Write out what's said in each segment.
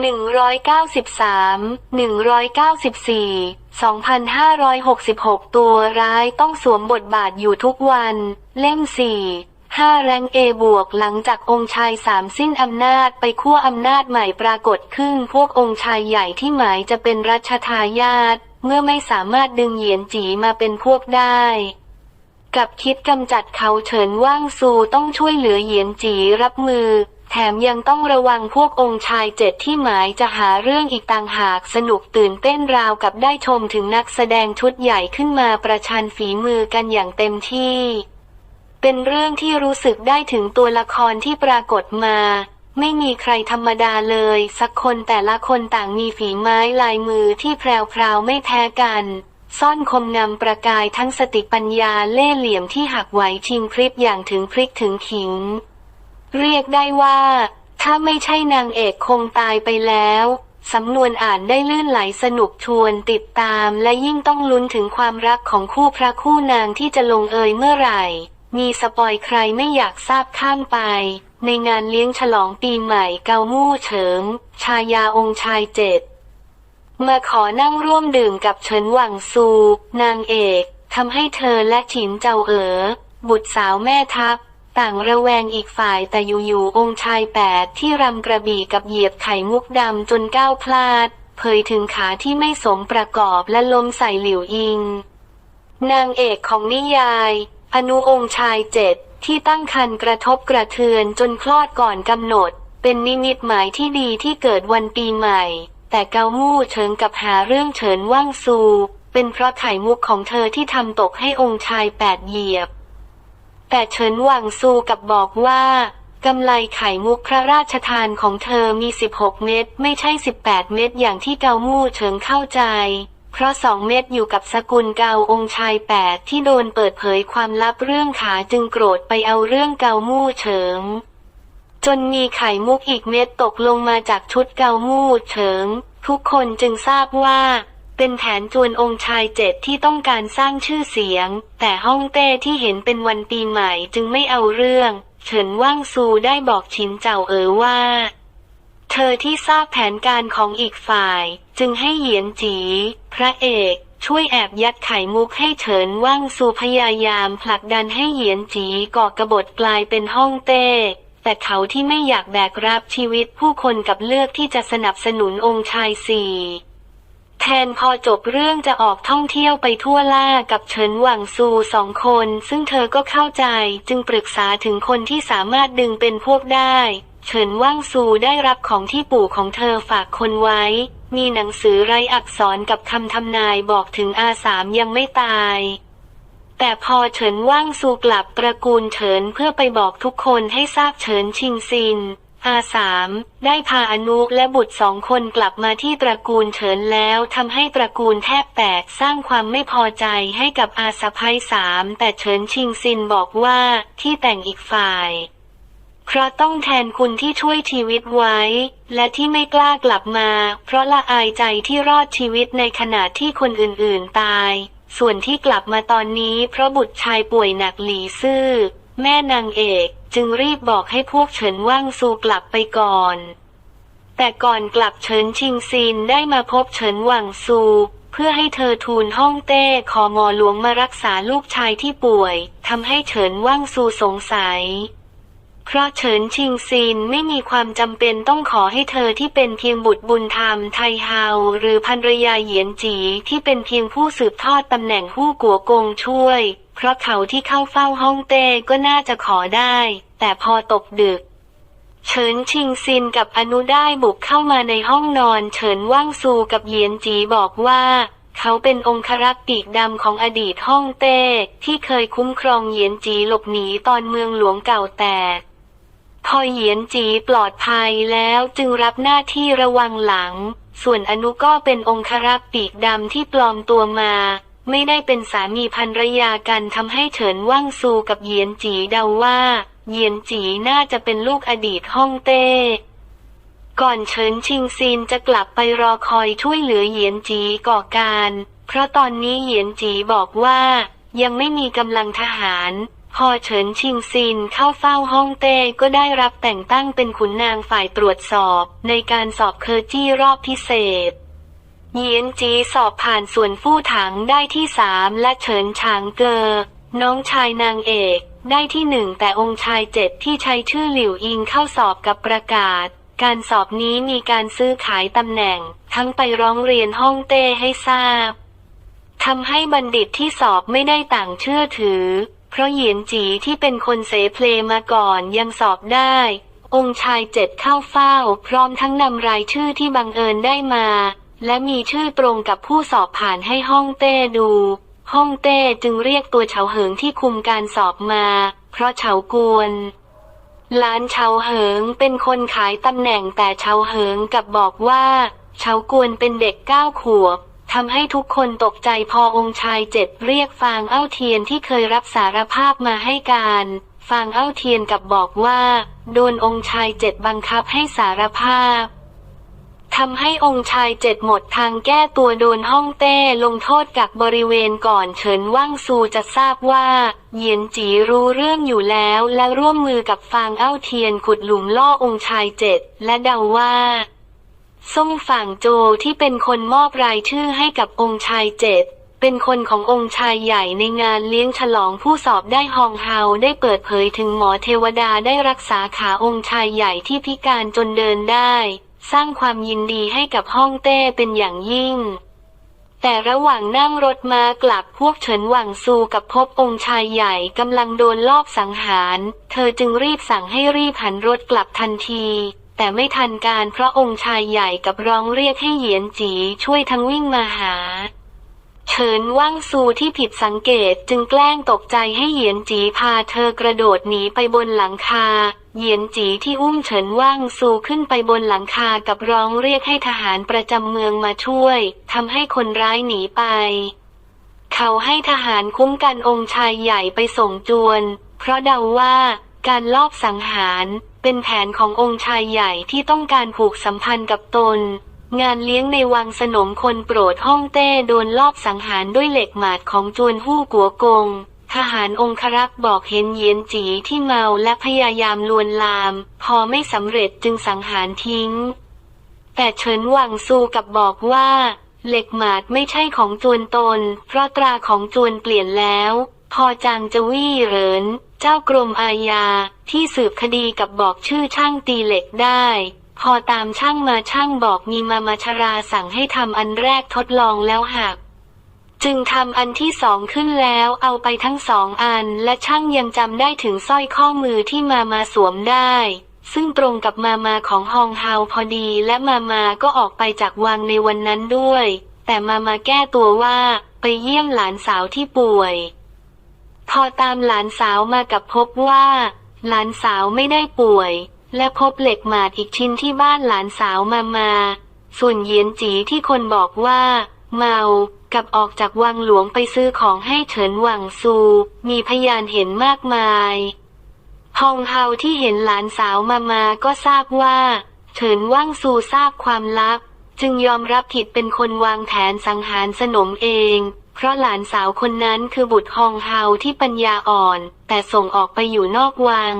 หนึ่งร้อยเก้าสิบสามหนึ่งร้อยเก้าสิบสี่สองพันห้าร้อยหกสิบหกตัวร้ายต้องสวมบทบาทอยู่ทุกวัน เล่มสี่ห้าแรงเอบวกหลังจากองค์ชายสามสิ้นอำนาจไปขั้วอำนาจใหม่ปรากฏขึ้นพวกองค์ชายใหญ่ที่หมายจะเป็นรัชทายาทเมื่อไม่สามารถดึงเหยียนจีมาเป็นพวกได้ กับคิดกำจัดเขาเฉินว่างซูต้องช่วยเหลือเหยียนจีรับมือ แถมยังต้องระวังพวกองค์ชายเจ็ดที่หมายจะหาเรื่องอีกต่างหากสนุกตื่นเต้นราวกับได้ชมถึงนักแสดงชุดใหญ่ขึ้นมาประชันฝีมือกันอย่างเต็มที่ เป็นเรื่องที่รู้สึกได้ถึงตัวละครที่ปรากฏมา ไม่มีใครธรรมดาเลย สักคนแต่ละคนต่างมีฝีไม้ลายมือที่แพรวๆไม่แพ้กัน ซ่อนคมงำประกายทั้งสติปัญญาเล่ห์เหลี่ยมที่หักไหวชิงพริบอย่างถึงพริกถึงขิง เรียกได้ว่า ถ้าไม่ใช่นางเอกคงตายไปแล้วสำนวนอ่านได้ลื่นไหลสนุกชวนติดตามและยิ่งต้องลุ้นถึงความรักของคู่พระคู่นางที่จะลงเอยเมื่อไหร่ มีสปอยใครไม่อยากทราบข้ามไป ในงานเลี้ยงฉลองปีใหม่เกามู่เฉิงชายาองค์ชายเจ็ด มาขอนั่งร่วมดื่มกับเฉินหวังซู นางเอกทำให้เธอและฉินเจ้าเอ๋อบุตรสาวแม่ทัพ ต่างระแวงอีกฝ่ายแต่อยู่ๆองค์ชายแปดที่รำกระบี่กับเหยียบไข่มุกดำจนก้าวพลาด เผยถึงขาที่ไม่สมประกอบและล้มใส่หลิวอิง นางเอกของนิยาย อนุองค์ชายเจ็ดที่ตั้งคันกระทบกระเทือนจนคลอดก่อนกำหนด เป็นนิมิตหมายที่ดีที่เกิดวันปีใหม่ แต่เกามู่เฉิงกับหาเรื่องเฉินว่างซู เป็นเพราะไข่มุกของเธอที่ทำตกให้องค์ชายแปดเหยียบ แต่เฉินหวังซูกับบอกว่ากำไลไข่มุกพระราชทานของเธอมี 16 เม็ดไม่ใช่ 18 เม็ดอย่างที่เกามู่เฉิงเข้าใจ เพราะสองเม็ดอยู่กับสกุลเกาองค์ชายแปดที่โดนเปิดเผยความลับเรื่องขาจึงโกรธไปเอาเรื่องเกามู่เฉิง จนมีไข่มุกอีกเม็ดตกลงมาจากชุดเกามู่เฉิง ทุกคนจึงทราบว่า เป็นแผนจวนองค์ชายเจ็ดที่ต้องการสร้างชื่อเสียง แต่ฮ่องเต้ที่เห็นเป็นวันปีใหม่จึงไม่เอาเรื่อง เฉินว่างซูได้บอกชินเจ้าเอ๋อว่า เธอที่ทราบแผนการของอีกฝ่าย จึงให้เหยียนจี พระเอกช่วยแอบยัดไข่มุกให้เฉินว่างซูพยายามผลักดันให้เหยียนจีก่อกระบฏกลายเป็นฮ่องเต้แต่เขาที่ไม่อยากแบกรับชีวิตผู้คนกับเลือกที่จะสนับสนุนองค์ชายสี่ แทนพอจบเรื่องจะออกท่องเที่ยวไปทั่วล่ากับเฉินหวังซูสองคน ซึ่งเธอก็เข้าใจจึงปรึกษาถึงคนที่สามารถดึงเป็นพวกได้ เฉินว่างซูได้รับของที่ปู่ของเธอฝากคนไว้ มีหนังสือไรอักษรกับคำทำนายบอกถึงอาสามยังไม่ตายแต่พอเฉินว่างซูกลับตระกูลเฉินเพื่อไปบอกทุกคนให้ทราบเฉินชิงซิน อาสามได้พาอนุและบุตรสองคนกลับมาที่ตระกูลเฉินแล้วทำให้ตระกูลแทบแตกสร้างความไม่พอใจให้กับอาสะพ้ยสามแต่เฉินชิงซินบอกว่าที่แต่งอีกฝ่าย เพราะต้องแทนคุณที่ช่วยชีวิตไว้ และที่ไม่กล้ากลับมา เพราะละอายใจที่รอดชีวิตในขณะที่คนอื่นๆตาย ส่วนที่กลับมาตอนนี้เพราะบุตรชายป่วยหนักหลีซื่อ แม่นางเอก จึงรีบบอกให้พวกเฉินว่างซูกลับไปก่อน แต่ก่อนกลับเฉินชิงซินได้มาพบเฉินหวังซู เพื่อให้เธอทูลห้องเต้ขอหมอหลวงมารักษาลูกชายที่ป่วยทำให้เฉินว่างซูสงสัยเพราะเฉินชิงซินไม่มีความจำเป็นต้องขอให้เธอที่เป็นเพียงบุตรบุญธรรมไทเฮาหรือภรรยาเหยียนจีที่เป็นเพียงผู้สืบทอดตำแหน่งผู้กัวกงช่วย เพราะเขาที่เข้าเฝ้าห้องเต้ก็น่าจะขอได้ แต่พอตกดึก เฉินชิงซินกับอนุได้บุกเข้ามาในห้องนอน เฉินว่างซูกับเหยียนจีบอกว่า เขาเป็นองครักษ์ปีกดำของอดีตฮ่องเต้ ที่เคยคุ้มครองเหยียนจีหลบหนีตอนเมืองหลวงเก่าแตกพอเหยียนจีปลอดภัยแล้วจึงรับหน้าที่ระวังหลัง ส่วนอนุก็เป็นองครักษ์ปีกดำที่ปลอมตัวมา ไม่ได้เป็นสามีภรรยากันทำให้เฉินว่างซูกับเหยียนจีเดาว่า เหยียนจีน่าจะเป็นลูกอดีตฮ่องเต้ ก่อนเฉินชิงซินจะกลับไปรอคอยช่วยเหลือเหยียนจีก่อการ เพราะตอนนี้เหยียนจีบอกว่า ยังไม่มีกำลังทหาร พอเฉินชิงซินเข้าเฝ้าฮ่องเต้ก็ได้รับแต่งตั้งเป็นขุนนางฝ่ายตรวจสอบ ในการสอบเคอร์จี้รอบพิเศษ เยียนจีสอบผ่านส่วนฟู่ถังได้ที่สามและเฉินฉางเกอ น้องชายนางเอกได้ที่หนึ่งแต่องค์ชายเจ็ดที่ใช้ชื่อหลิวอิงเข้าสอบกับประกาศ การสอบนี้มีการซื้อขายตำแหน่ง ทั้งไปร้องเรียนฮ่องเต้ให้ทราบทำให้บัณฑิตที่สอบไม่ได้ต่างเชื่อถือ เพราะเหยียนจีที่เป็นคนเสเพลมาก่อนยังสอบได้ องค์ชายเจ็ดเข้าเฝ้า พร้อมทั้งนำรายชื่อที่บังเอิญได้มา และมีชื่อตรงกับผู้สอบผ่านให้ฮ่องเต้ดูฮ่องเต้จึงเรียกตัวเฉาเหิงที่คุมการสอบมา เพราะเฉากวนหลานเฉาเหิงเป็นคนขายตำแหน่งแต่เฉาเหิงกับบอกว่าเฉากวนเป็นเด็กเก้าขวบทำให้ทุกคนตกใจพอองค์ชายเจ็ดเรียกฟางเอ้าเทียนที่เคยรับสารภาพมาให้การฟางเอ้าเทียนกับบอกว่า โดนองค์ชายเจ็ดบังคับให้สารภาพ ทำให้องค์ชายเจ็ดหมดทางแก้ตัวโดนฮ่องเต้ลงโทษกักบริเวณก่อนเฉินว่างซูจะทราบว่าเหยียนจีรู้เรื่องอยู่แล้วและร่วมมือกับฟางเอ้าเทียนขุดหลุมล่อองค์ชายเจ็ดและเดาว่าซ่งฝั่งโจที่เป็นคนมอบรายชื่อให้กับองค์ชายเจ็ดเป็นคนขององค์ชายใหญ่ในงานเลี้ยงฉลองผู้สอบได้ฮองเฮาได้เปิดเผยถึงหมอเทวดาได้รักษาขาองค์ชายใหญ่ที่พิการจนเดินได้ สร้างความยินดีให้กับฮ่องเต้เป็นอย่างยิ่ง แต่ระหว่างนั่งรถมากลับพวกเฉินหวังซูกับพบองค์ชายใหญ่กำลังโดนลอบสังหาร เธอจึงรีบสั่งให้รีบหันรถกลับทันทีแต่ไม่ทันการเพราะองค์ชายใหญ่กับร้องเรียกให้เหยียนจีช่วยทั้งวิ่งมาหา เฉินว่างซูที่ผิดสังเกตจึงแกล้งตกใจให้เหยียนจีพาเธอกระโดดหนีไปบนหลังคา เหยียนจีที่อุ้มเฉินว่างซูขึ้นไปบนหลังคากับร้องเรียกให้ทหารประจำเมืองมาช่วยทำให้คนร้ายหนีไป เขาให้ทหารคุ้มกันองค์ชายใหญ่ไปส่งจวน เพราะเดาว่าการลอบสังหารเป็นแผนขององค์ชายใหญ่ที่ต้องการผูกสัมพันธ์กับตน งานเลี้ยงในวังสนมคนโปรดฮ่องเต้โดนลอบสังหารด้วยเหล็กหมาดของจวนหู้กัวกง ทหารองครักษ์บอกเห็นเยียนจีที่เมาและพยายามลวนลาม พอไม่สำเร็จจึงสังหารทิ้ง แต่เฉินหวังซูกับบอกว่า เหล็กหมาดไม่ใช่ของจวนตน เพราะตราของจวนเปลี่ยนแล้ว พอจางจะวี่เหริน เจ้ากรมอาญาที่สืบคดีกับบอกชื่อช่างตีเหล็กได้ พอตามช่างมาช่างบอกมีมามาชราสั่งให้ทำอันแรกทดลองแล้วหัก จึงทำอันที่สองขึ้นแล้วเอาไปทั้งสองอัน และช่างยังจำได้ถึงสร้อยข้อมือที่มามาสวมได้ ซึ่งตรงกับมามาของฮองเฮาพอดีและมามาก็ออกไปจากวังในวันนั้นด้วย แต่มามาแก้ตัวว่าไปเยี่ยมหลานสาวที่ป่วย พอตามหลานสาวมากับพบว่า หลานสาวไม่ได้ป่วย และพบเหล็กหมาดอีกชิ้นที่บ้านหลานสาวมามา ส่วนเยียนจีที่คนบอกว่า เมากับออกจากวังหลวงไปซื้อของให้เฉินหวังซู มีพยานเห็นมากมายฮองเฮาที่เห็นหลานสาวมามาก็ทราบว่าเฉินว่างซูทราบความลับ จึงยอมรับผิดเป็นคนวางแผนสังหารสนมเอง เพราะหลานสาวคนนั้นคือบุตรฮองเฮาที่ปัญญาอ่อน แต่ส่งออกไปอยู่นอกวัง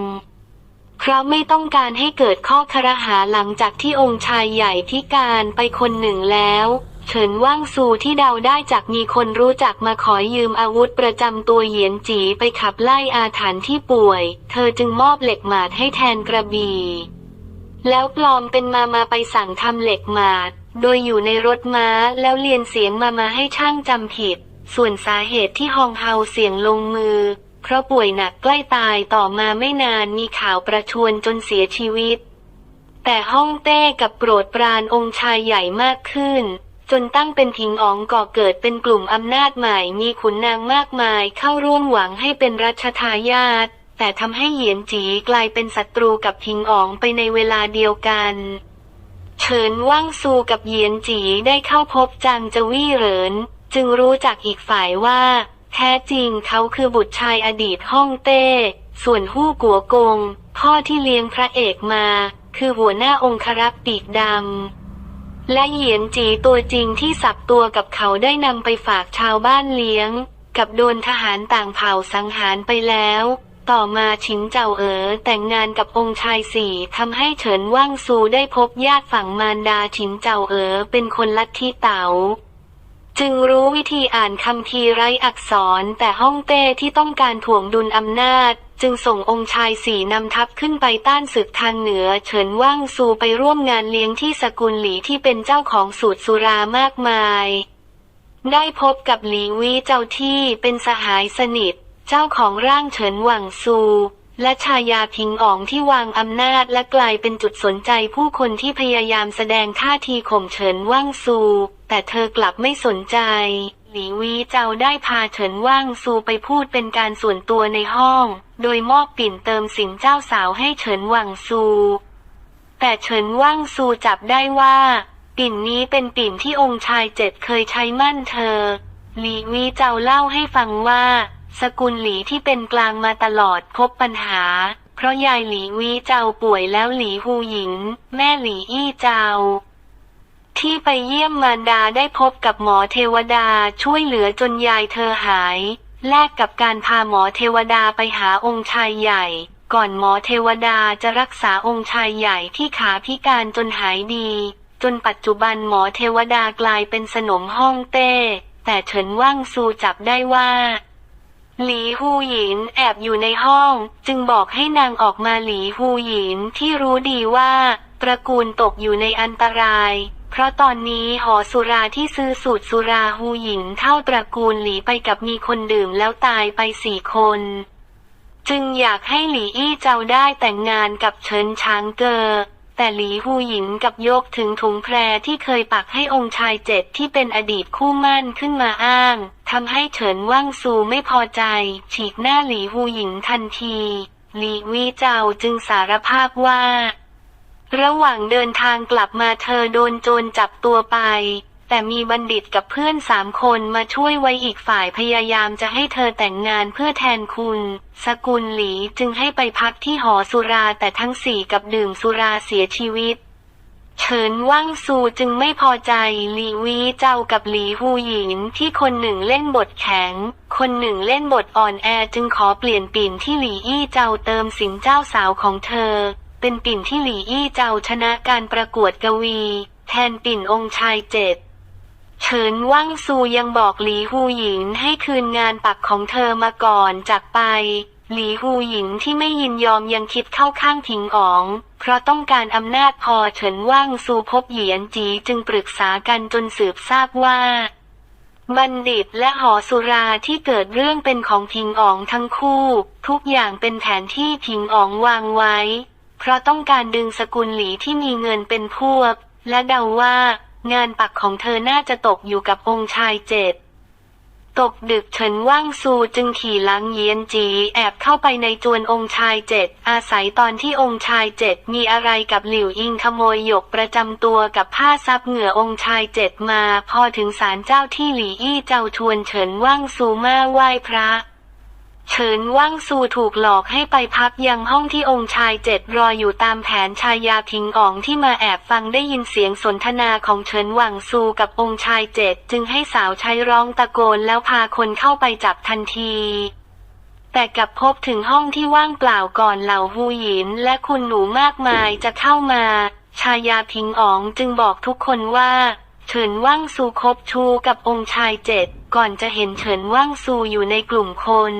เพราะไม่ต้องการให้เกิดข้อครหาหลังจากที่องค์ชายใหญ่พิการไปคนหนึ่งแล้วเฉินว่างซูที่เดาได้จากมีคนรู้จักมาขอยืมอาวุธประจำตัวเหยียนจีไปขับไล่อาถรรพ์ที่ป่วย เธอจึงมอบเหล็กหมาดให้แทนกระบี่ แล้วปลอมเป็นมามาไปสั่งทำเหล็กหมาด โดยอยู่ในรถม้าแล้วเรียนเสียงมามาให้ช่างจำผิด ส่วนสาเหตุที่ฮองเฮาเสียงลงมือ เพราะป่วยหนักใกล้ตายต่อมาไม่นานมีข่าวประชวนจนเสียชีวิต แต่ฮ่องเต้กับโปรดปรานองค์ชายใหญ่มากขึ้น จนตั้งเป็นพิงอองก่อเกิดเป็นกลุ่มอำนาจใหม่มีขุนนางมากมายเข้าร่วมหวังให้เป็นรัชทายาทแต่ทำให้เหยียนจีกลายเป็นศัตรูกับพิงอองไปในเวลาเดียวกันเฉินว่างซูกับเหยียนจีได้เข้าพบจางจวี่เหริน จึงรู้จากอีกฝ่ายว่า แท้จริงเขาคือบุตรชายอดีตฮ่องเต้ ส่วนฮู้กัวกง พ่อที่เลี้ยงพระเอกมา คือหัวหน้าองครักษ์ปีกดำ และเหยียนจีตัวจริงที่สับตัวกับเขาได้นำไปฝากชาวบ้านเลี้ยง กับโดนทหารต่างเผ่าสังหารไปแล้ว ต่อมาชินเจ้าเอ๋อแต่งงานกับองค์ชายสี่ทำให้เฉินว่างซูได้พบญาติฝั่งมารดาชินเจ้าเอ๋อเป็นคนลัทธิเต๋า จึงรู้วิธีอ่านคำพีไร้อักษรแต่ฮ่องเต้ที่ต้องการถ่วงดุลอำนาจ จึงส่งองค์ชายสี่นำทัพขึ้นไปต้านศึกทางเหนือ เฉินว่างซูไปร่วมงานเลี้ยงที่สกุลหลีที่เป็นเจ้าของสูตรสุรามากมาย ได้พบกับหลีวีเจ้าที่เป็นสหายสนิท เจ้าของร่างเฉินหวังซูและชายาพิงอ๋องที่วางอำนาจและกลายเป็นจุดสนใจผู้คนที่พยายามแสดงท่าทีข่มเฉินว่างซู แต่เธอกลับไม่สนใจ หลีวีเจ้าได้พาเฉินว่างซูไปพูดเป็นการส่วนตัวในห้อง โดยมอบปิ่นเติมสินเจ้าสาวให้เฉินหวังซู แต่เฉินว่างซูจับได้ว่า ปิ่นนี้เป็นปิ่นที่องค์ชายเจ็ดเคยใช้มั่นเธอ หลีวีเจ้าเล่าให้ฟังว่า สกุลหลีที่เป็นกลางมาตลอดพบปัญหา เพราะยายหลีวีเจ้าป่วยแล้วหลีฮูหญิง แม่หลีอี้เจ้า ที่ไปเยี่ยมมารดาได้พบกับหมอเทวดาช่วยเหลือจนยายเธอหาย แลกกับการพาหมอเทวดาไปหาองค์ชายใหญ่ ก่อนหมอเทวดาจะรักษาองค์ชายใหญ่ที่ขาพิการจนหายดี จนปัจจุบันหมอเทวดากลายเป็นสนมห้องเต้ แต่เฉินว่างซูจับได้ว่าหลีฮูหยินแอบอยู่ในห้อง จึงบอกให้นางออกมาหลีฮูหยินที่รู้ดีว่า ตระกูลตกอยู่ในอันตราย เพราะตอนนี้หอสุราที่ซื้อสูตรสุราฮูหยินเท่าตระกูลหลีไปกับมีคนดื่มแล้วตายไปสี่คน จึงอยากให้หลีอี้เจ้าได้แต่งงานกับเฉินช้างเกอแต่หลีฮูหยินกับยกถึงถุงแพรที่เคยปักให้องค์ชายเจ็ดที่เป็นอดีตคู่มั่นขึ้นมาอ้างทำให้เฉินว่างซูไม่พอใจ ฉีกหน้าหลีฮูหยินทันที หลีวีเจ้าจึงสารภาพว่า ระหว่างเดินทางกลับมาเธอโดนโจรจับตัวไป แต่มีบัณฑิตกับเพื่อนสามคนมาช่วยไว้อีกฝ่ายพยายามจะให้เธอแต่งงานเพื่อแทนคุณ สกุลหลีจึงให้ไปพักที่หอสุราแต่ทั้งสี่กับดื่มสุราเสียชีวิต เฉินว่างซูจึงไม่พอใจหลีวีเจ้ากับหลีฮูหยินที่คนหนึ่งเล่นบทแข็ง คนหนึ่งเล่นบทอ่อนแอจึงขอเปลี่ยนปิ่นที่หลีอี้เจ้าเติมสินเจ้าสาวของเธอ เป็นปิ่นที่หลีอี้เจ้าชนะการประกวดกวี แทนปิ่นองค์ชายเจ็ดเฉินว่างซูยังบอกหลีฮูหยินให้คืนงานปักของเธอมาก่อนจากไป หลีฮูหยินที่ไม่ยินยอมยังคิดเข้าข้างพิงอ๋อง เพราะต้องการอำนาจพอเฉินว่างซูพบเหยียนจีจึงปรึกษากันจนสืบทราบว่า บัณฑิตและหอสุราที่เกิดเรื่องเป็นของพิงอ๋องทั้งคู่ ทุกอย่างเป็นแผนที่พิงอ๋องวางไว้ เพราะต้องการดึงสกุลหลีที่มีเงินเป็นพวก และเดาว่างานปักของเธอน่าจะตกอยู่กับองค์ชายเจ็ดตกดึกเฉินว่างซูจึงขี่หลังเยียนจีแอบเข้าไปในจวนองค์ชายเจ็ดอาศัยตอนที่องค์ชายเจ็ดมีอะไรกับหลิวอิงขโมยหยกประจำตัวกับผ้าซับเหงื่อองค์ชายเจ็ดมา พอถึงศาลเจ้าที่หลีอี้เจ้าชวนเฉินว่างซูมาไหว้พระ เฉินว่างซูถูกหลอกให้ไปพักยังห้องที่องค์ชายเจ็ดรออยู่ตามแผนชายาพิงอ๋องที่มาแอบฟังได้ยินเสียงสนทนาของเฉินหว่างซูกับองค์ชายเจ็ดจึงให้สาวใช้ร้องตะโกนแล้วพาคนเข้าไปจับทันทีแต่กลับพบถึงห้องที่ว่างเปล่าก่อนเหล่าฮูหยินและคุณหนูมากมายจะเข้ามา ชายาพิงอ๋องจึงบอกทุกคนว่า เฉินว่างซูคบชูกับองค์ชายเจ็ดก่อนจะเห็นเฉินว่างซูอยู่ในกลุ่มคน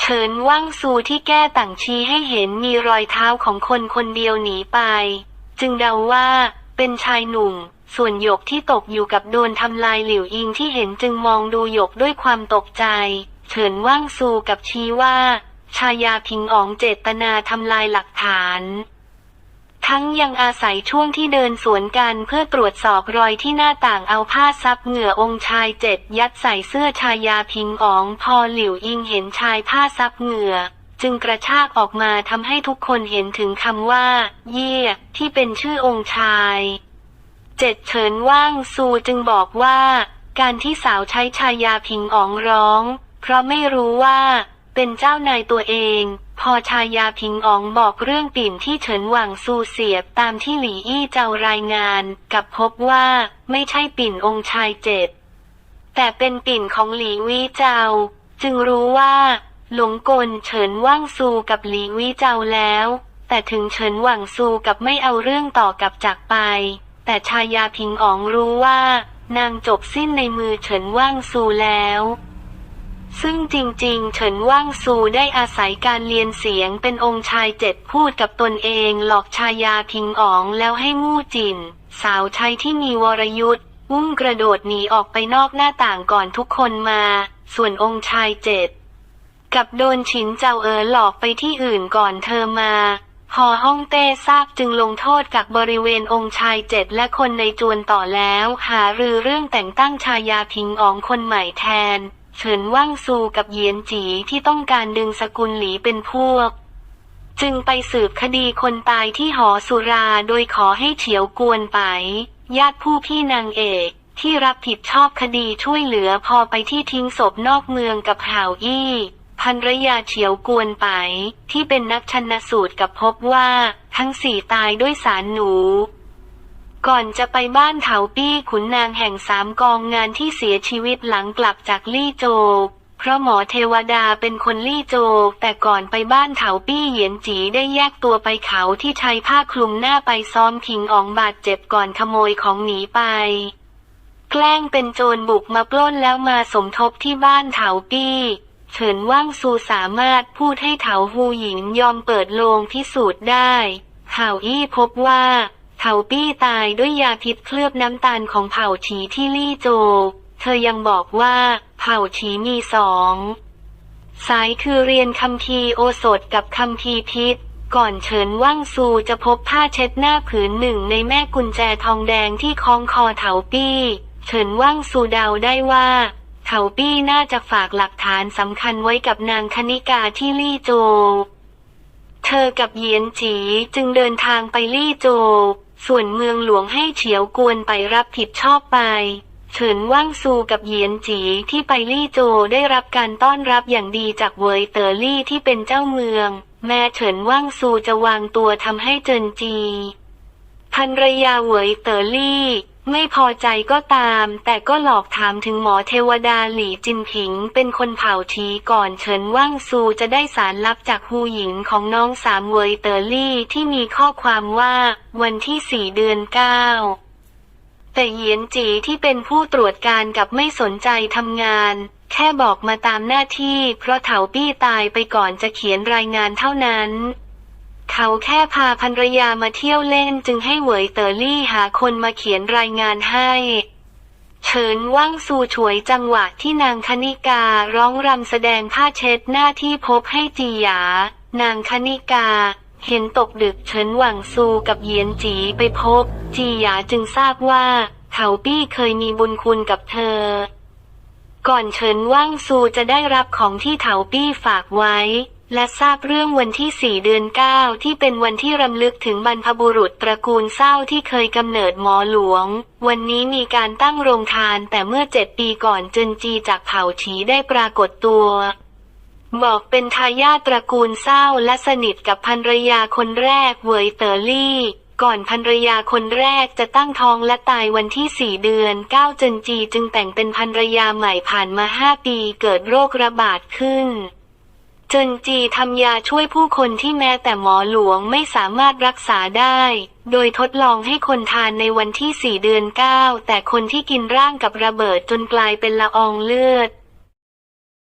เฉินว่างซูที่แก้ต่างชี้ให้เห็นมีรอยเท้าของคนคนเดียวหนีไป จึงเดาว่า เป็นชายหนุ่ม ส่วนหยกที่ตกอยู่กับโดนทำลายหลิวอิงที่เห็นจึงมองดูหยกด้วยความตกใจ เฉินว่างซูกับชี้ว่า ชายาพิงอ๋องเจตนาทำลายหลักฐาน ทั้งยังอาศัยช่วงที่เดินสวนกันเพื่อตรวจสอบรอยที่หน้าต่างเอาผ้าซับเหงื่อองค์ชายเจ็ดยัดใส่เสื้อชายาพิงอ๋องพอหลิวอิงเห็นชายผ้าซับเหงื่อ จึงกระชากออกมาทำให้ทุกคนเห็นถึงคำว่า เย่ที่เป็นชื่อองค์ชาย เจ็ดเฉินว่างซูจึงบอกว่า การที่สาวใช้ชายาพิงอ๋องร้อง เพราะไม่รู้ว่า เป็นเจ้านายตัวเอง พอชายาพิงอ๋องบอกเรื่องปิ่นที่เฉินหว่างซูเสียบตามที่หลี่อี้เจ้ารายงาน กับพบว่าไม่ใช่ปิ่นองค์ชายเจ็ด แต่เป็นปิ่นของหลีวีเจ้า จึงรู้ว่า หลงกลเฉินว่างซูกับหลีวิเจ้าแล้ว แต่ถึงเฉินหว่างซูกับไม่เอาเรื่องต่อกับจากไป แต่ชายาพิงอ๋องรู้ว่า นางจบสิ้นในมือเฉินว่างซูแล้ว ซึ่งจริงๆ เฉินว่างซูได้อาศัยการเรียนเสียงเป็นองค์ชายเจ็ดพูดกับตนเองหลอกชายาพิงอ๋องแล้วให้มู่จิน สาวใช้ที่มีวรยุทธ์วุ่งกระโดดหนีออกไปนอกหน้าต่างก่อนทุกคนมา ส่วนองค์ชายเจ็ดกับโดนฉินเจ้าเอ๋อหลอกไปที่อื่นก่อนเธอมา พอฮ่องเต้ทราบจึงลงโทษกับบริเวณองค์ชายเจ็ดและคนในจวนต่อแล้ว หารือเรื่องแต่งตั้งชายาพิงอ๋องคนใหม่แทน เฉินว่างซูกับเหยียนจีที่ต้องการดึงสกุลหลีเป็นพวก จึงไปสืบคดีคนตายที่หอสุราโดยขอให้เฉียวกวนไป ญาติผู้พี่นางเอกที่รับผิดชอบคดีช่วยเหลือพอไปที่ทิ้งศพนอกเมืองกับห่าวอี้ภรรยาเฉียวกวนไป ที่เป็นนักชันสูตรกับพบว่า ทั้งสี่ตายด้วยสารหนู ก่อนจะไปบ้านเถาปี้ขุนนางแห่งสามกองงานที่เสียชีวิตหลังกลับจากลี่โจวเพราะหมอเทวดาเป็นคนลี่โจวแต่ก่อนไปบ้านเถาปี้เหยียนจีได้แยกตัวไปเขาที่ใช้ผ้าคลุมหน้าไปซ้อมคิงอองบาดเจ็บก่อนขโมยของหนีไป แกล้งเป็นโจรบุกมาปล้นแล้วมาสมทบที่บ้านเถาปี้เฉินว่างซูสามารถพูดให้เถาฮูหญิงยอมเปิดโลงพิสูจน์ได้เถาอี้พบว่า เถาปี้ตายด้วยยาพิษเคลือบน้ำตาลของเผ่าฉีที่ลี่โจวเธอยังบอกว่าเผ่าฉีมีสองสายคือเรียนคัมภีโอสถกับคัมภีพิษ ก่อนเฉินว่างซูจะพบผ้าเช็ดหน้าผืนหนึ่งในแม่กุญแจทองแดงที่คล้องคอเถาปี้เฉินว่างซูเดาได้ว่าเถาปี้น่าจะฝากหลักฐานสำคัญไว้กับนางคณิกาที่ลี่โจวเธอกับเยียนจีจึงเดินทางไปลี่โจว ส่วนเมืองหลวงให้เฉียวกวนไปรับผิดชอบไป เฉินว่างซูกับเหยียนจีที่ไปลี่โจได้รับการต้อนรับอย่างดีจากเวยเตอรี่ที่เป็นเจ้าเมือง แม่เฉินว่างซูจะวางตัวทำให้เจินจีภรรยาเวยเตอรี่ ไม่พอใจก็ตาม แต่ก็หลอกถามถึงหมอเทวดาหลี่จินผิง เป็นคนเผาทีก่อนเฉินว่างซูจะได้สารลับจากฮูหญิงของน้องสามเวยเตอร์ลี่ที่มีข้อความว่าวันที่สี่เดือนเก้าแต่เหยียนจีที่เป็นผู้ตรวจการกับไม่สนใจทำงาน แค่บอกมาตามหน้าที่ เพราะเถาปี้ตายไปก่อนจะเขียนรายงานเท่านั้น เขาแค่พาภรรยามาเที่ยวเล่นจึงให้เหวยเตอรี่หาคนมาเขียนรายงานให้เฉินว่างซูฉวยจังหวะที่นางคณิการ้องรำแสดงผ้าเช็ดหน้าที่พบให้จีหยา นางคณิกา เห็นตกดึกเฉินหว่างซูกับเหยียนจีไปพบ จีหยาจึงทราบว่าเถาปี้เคยมีบุญคุณกับเธอ ก่อนเฉินว่างซูจะได้รับของที่เถาปี้ฝากไว้ และทราบเรื่องวันที่สี่เดือนเก้าที่เป็นวันที่รำลึกถึงบรรพบุรุษตระกูลเศร้าที่เคยกำเนิดหมอหลวง วันนี้มีการตั้งโรงทานแต่เมื่อเจ็ดปีก่อนเจินจีจากเผ่าฉีได้ปรากฏตัวบอกเป็นทายาทตระกูลเศร้าและสนิทกับภรรยาคนแรกเวยเตอร์ลี่ ก่อนภรรยาคนแรกจะตั้งท้องและตายวันที่สี่เดือนเก้าเจนจีจึงแต่งเป็นภรรยาใหม่ผ่านมาห้าปีเกิดโรคระบาดขึ้น เจินจีทำยาช่วยผู้คนที่แม้แต่หมอหลวงไม่สามารถรักษาได้ โดยทดลองให้คนทานในวันที่สี่เดือนเก้าแต่คนที่กินร่างกับระเบิดจนกลายเป็นละอองเลือด